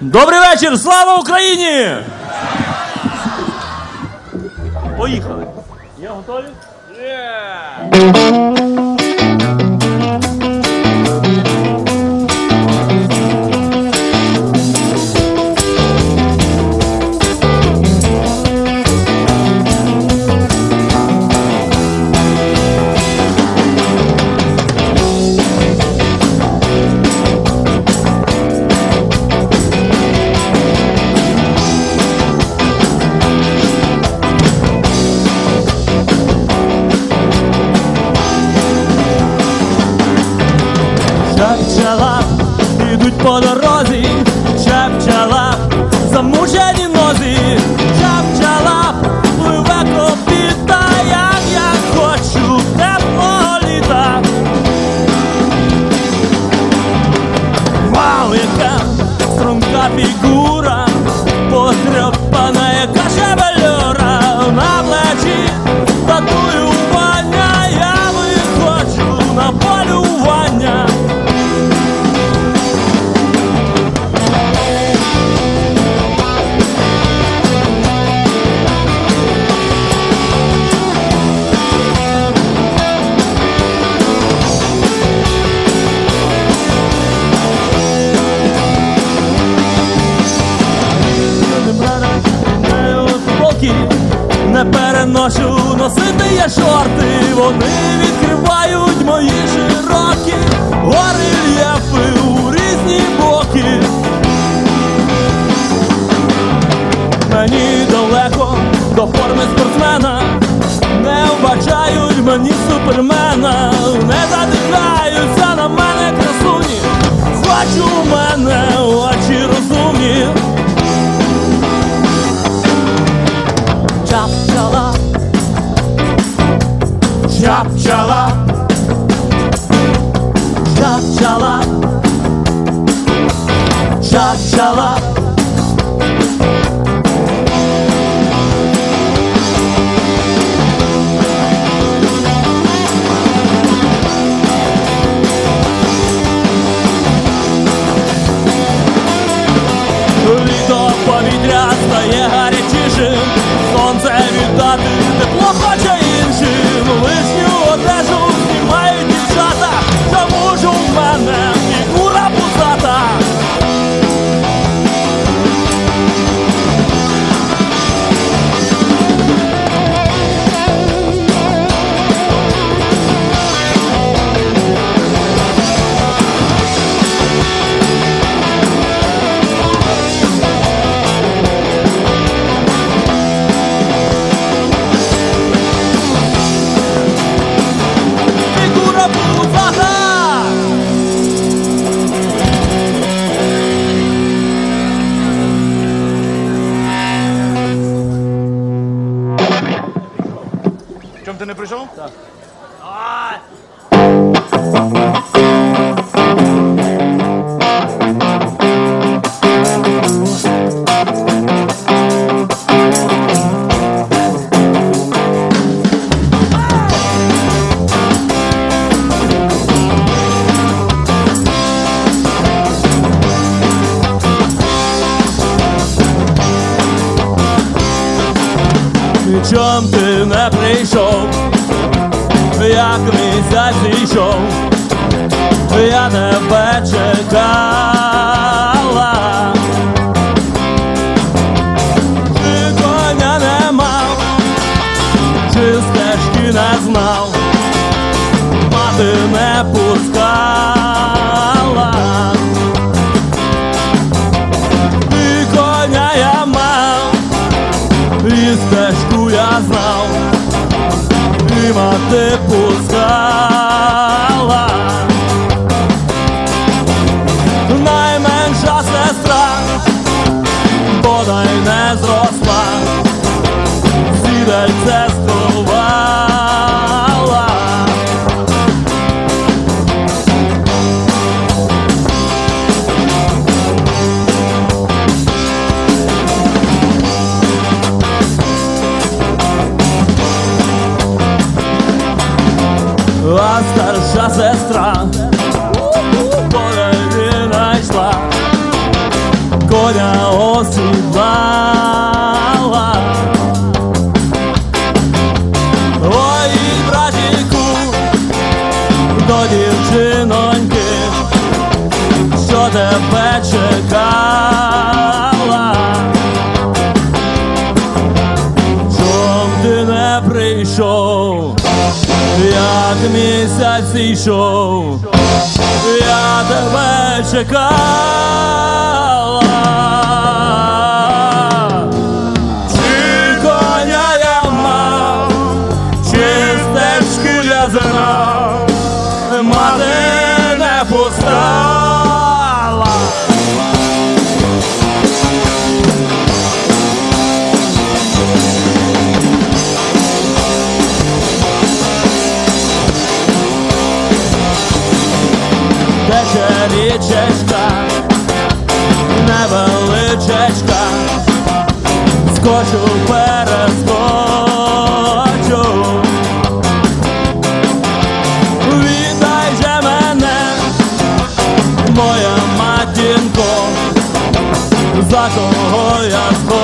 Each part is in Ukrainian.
Добрий вечір! Слава Україні! Поїхали! Я готові? Yeah! sozinho. 達者は чом ти не прийшов, як місяць зійшов, я не чекала. Ти коня не мав, чи стежки не знав, мати не пускала. até por тебе чекала. Чом ти не прийшов, як місяць йшов, я тебе чекала. Тече річечка, невеличечка, скочу перескочу. Вітай же мене, моя матінко, за кого я схочу.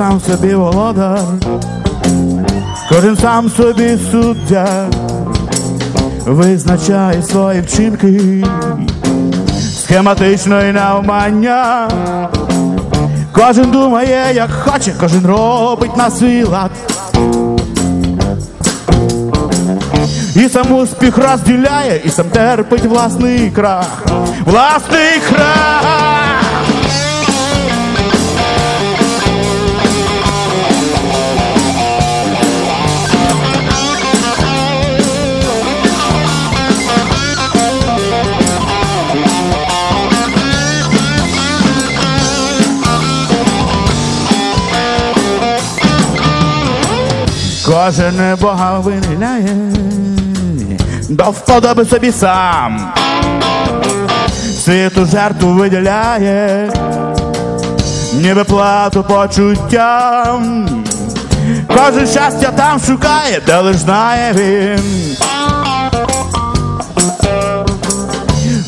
Сам собі володар, кожен сам собі суддя, визначає свої вчинки, схематично і навмання. Кожен думає, як хоче, кожен робить на свій лад. І сам успіх розділяє, і сам терпить власний крах, власний крах. Кожен Бога виниляє, до вподоби собі сам. Світу жертву виділяє, ніби плату почуттям. Кожен щастя там шукає, де лиш знає він.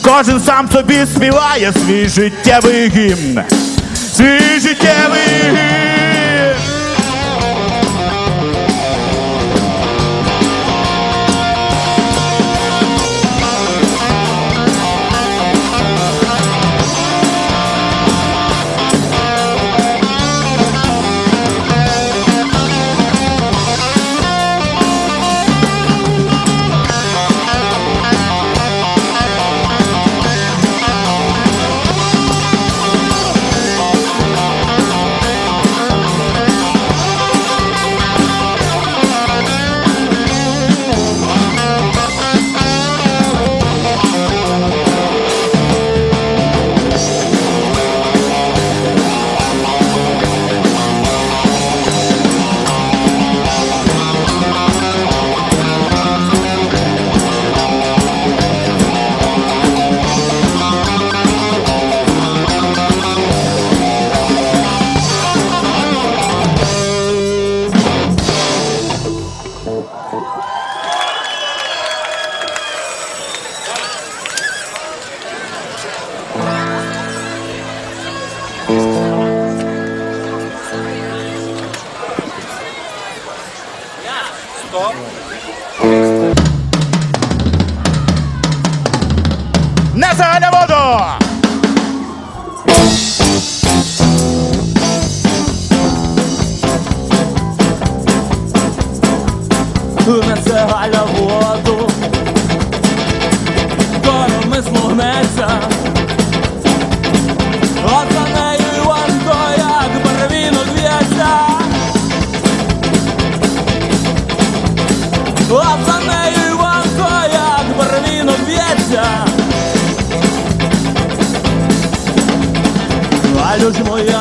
Кожен сам собі співає свій життєвий гімн, свій життєвий гімн. не цегайна воду, скоро ми смугнеться, от за нею Іванко, як барвінок в'ється, от за нею Іванко, як барвінок в'ється, а люди мої.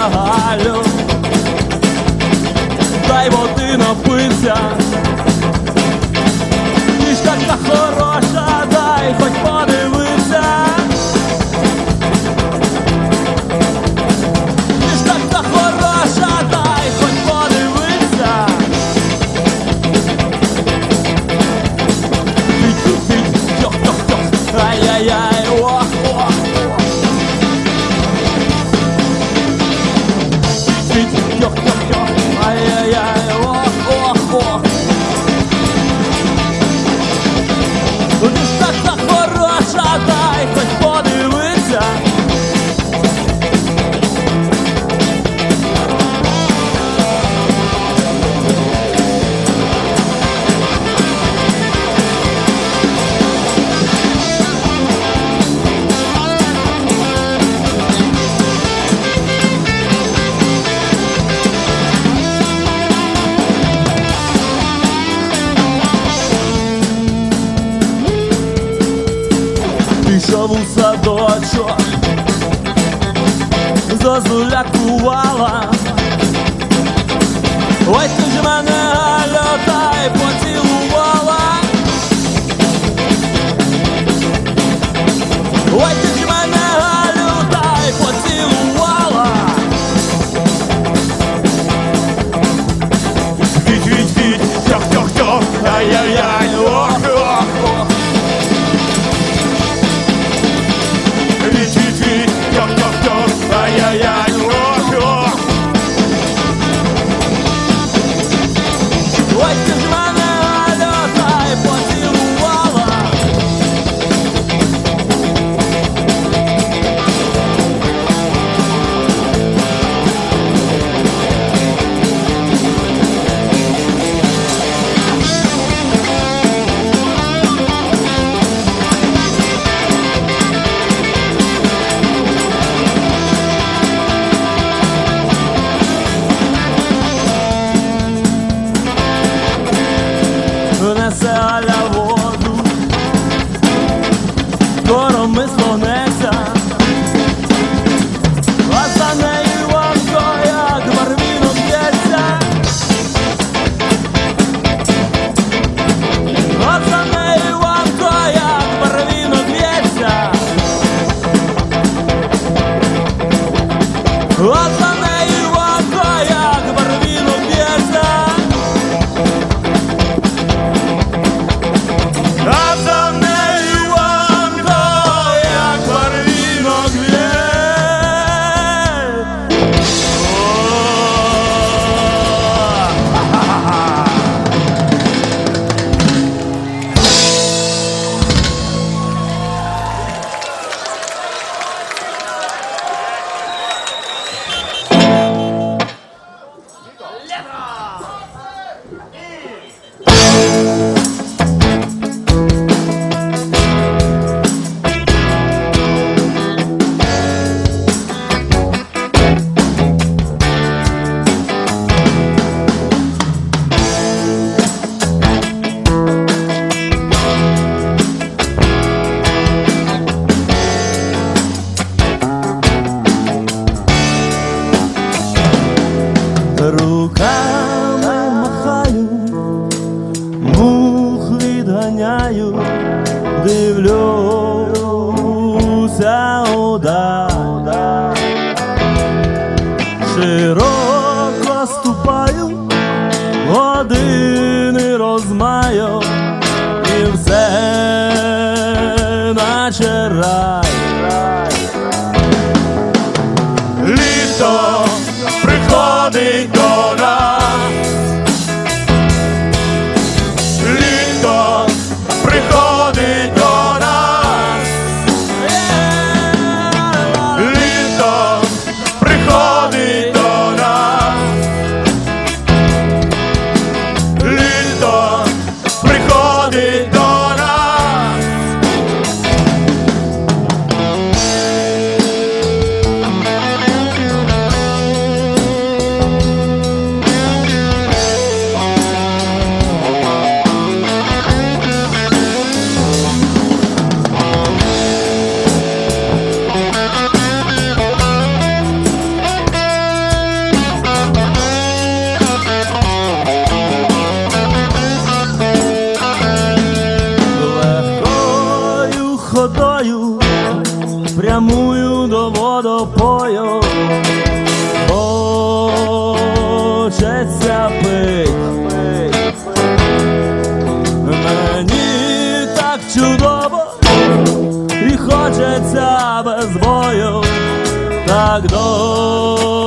знову садочок, зозуля кувала, ти ж мене. será. Так довго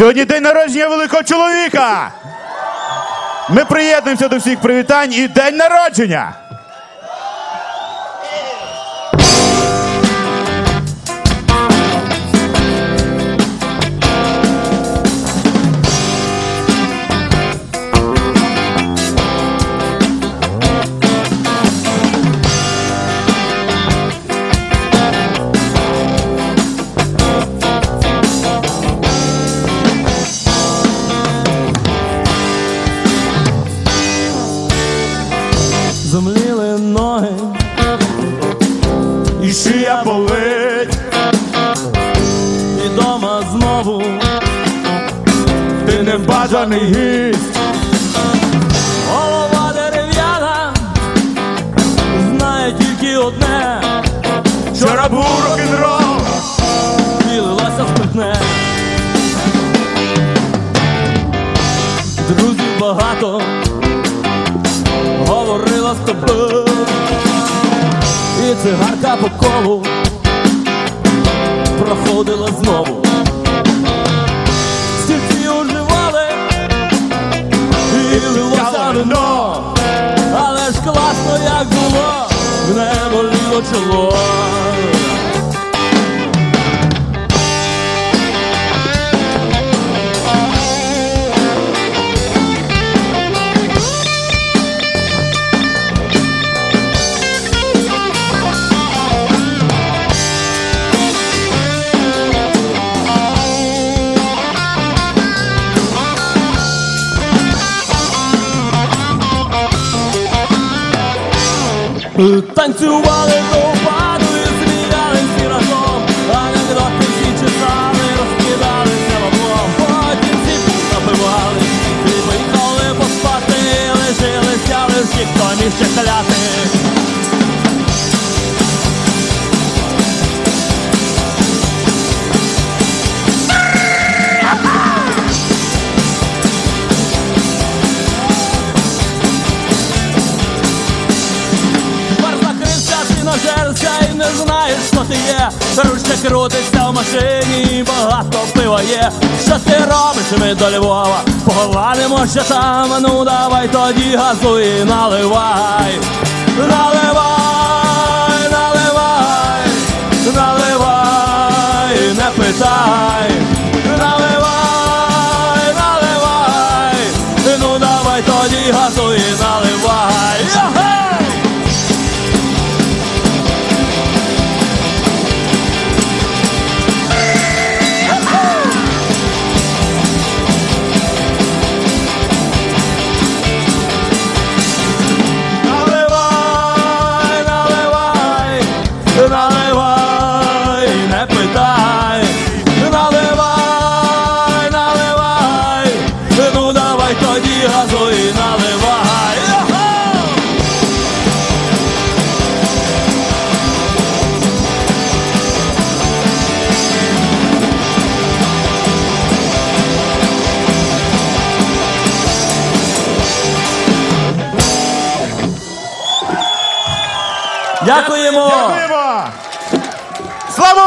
Сьогодні день народження великого чоловіка. Ми приєднуємося до всіх привітань і день народження. Знову ти небажаний гість. голова дерев'яна, знає тільки одне, Вчора був рок-н-рол, і лилася спиртне. Друзів багато, говорила з тобою, і цигарка по колу проходила знову. Лилося вино, але ж класно як було, не боліло чоло. 帮助我的 ручка крутиться в машині, багато пива є. Що ти робиш ми до Львова? Поговоримо ще там, ну давай тоді газуй, наливай, наливай,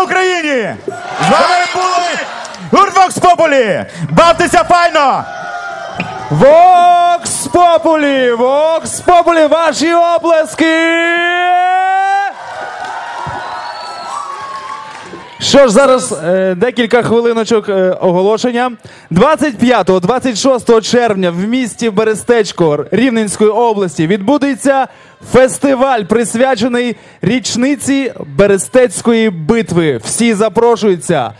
Україні! З вами були гурт Populi! Бавтеся файно! Вокс Популі! Вокс Популі! Ваші оплески! Що ж, зараз е, декілька хвилиночок е, оголошення. 25-26 червня в місті Берестечко Рівненської області відбудеться фестиваль, присвячений річниці Берестецької битви. Всі запрошуються.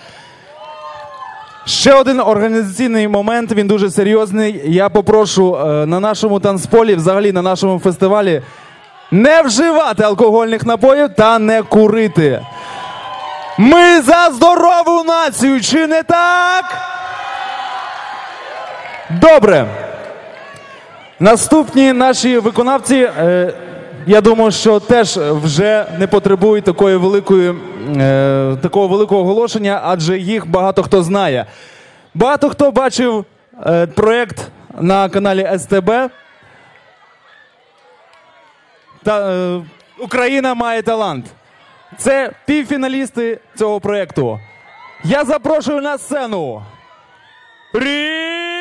Ще один організаційний момент, він дуже серйозний. Я попрошу е, на нашому танцполі, взагалі на нашому фестивалі, не вживати алкогольних напоїв та не курити. Ми за здорову націю, чи не так? Добре. Наступні наші виконавці, е, я думаю, що теж вже не потребують такої великої, е, такого великого оголошення, адже їх багато хто знає. Багато хто бачив е, проєкт на каналі СТБ. Та, е, Україна має талант. Це півфіналісти цього проєкту. Я запрошую на сцену. Рі!